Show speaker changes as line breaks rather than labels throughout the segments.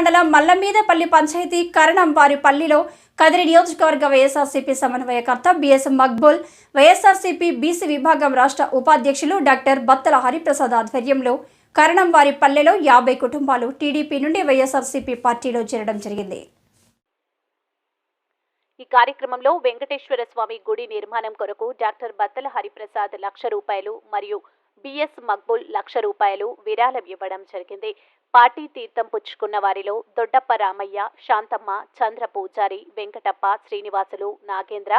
మండలం మల్లమీదపల్లి పంచాయతీ కరణం వారి పల్లిలో కదిరి నియోజకవర్గ వైఎస్ఆర్సీపీ సమన్వయకర్త బిఎస్ మక్బుల్ వైఎస్ఆర్సీపీ బీసీ విభాగం రాష్ట్ర ఉపాధ్యక్షులు డాక్టర్ బత్తల హరిప్రసాద్ ఆధ్వర్యంలో కరణం వారి పల్లెలో యాభై కుటుంబాలు టీడీపీ నుండి వైఎస్ఆర్సీపీ పార్టీలో చేరడం జరిగింది.
ఈ కార్యక్రమంలో వెంకటేశ్వర స్వామి గుడి నిర్మాణం కొరకు డాక్టర్ బత్తల హరిప్రసాద్ లక్ష రూపాయలు మరియు బిఎస్ మక్బుల్ లక్ష రూపాయలు విరాళం ఇవ్వడం జరిగింది. పార్టీ తీర్థం పుచ్చుకున్న వారిలో దొడ్డప్ప రామయ్య శాంతమ్మ చంద్ర పూజారి వెంకటప్ప శ్రీనివాసులు నాగేంద్ర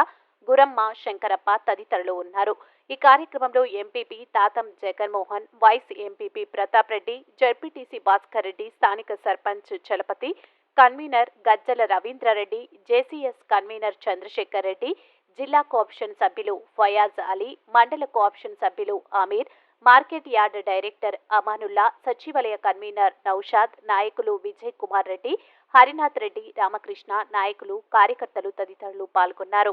గురమ్మ శంకరప్ప తదితరులు ఉన్నారు. ఈ కార్యక్రమంలో MPP Tatam Jaganmohan vice MPP Pratap Reddy ZPTC Bhaskar Reddy స్థానిక sarpanch Chalapathi convener Gajjala Ravindra Reddy JCS convener Chandrasekhar Reddy జిల్లా కోఆప్షన్ సభ్యులు ఫయాజ్ అలీ మండల కోఆప్షన్ సభ్యులు Aamir market yard director Amanullah సచివాలయ కన్వీనర్ నౌషాద్ నాయకులు విజయ్ కుమార్ రెడ్డి హరినాథ్ రెడ్డి రామకృష్ణ నాయకులు కార్యకర్తలు తదితరులు పాల్గొన్నారు.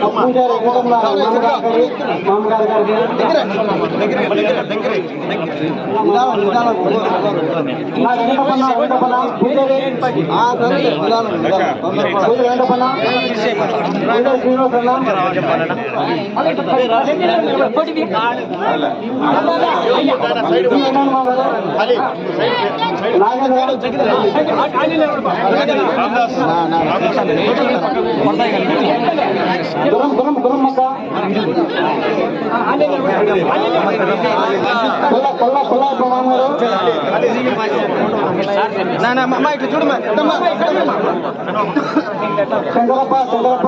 వచ్చేయండి నా, కొంచెం పక్కకు వచ్చేయండి. నువ్వు అట్లా ఆడే ఉండు. ఇదిగో అట్లా నిలబడ మనకు అట్లా నిలబడ నా నా అమ్మ ఇట్లా చూడమ్మా
శంకరప్ప శంకరప్ప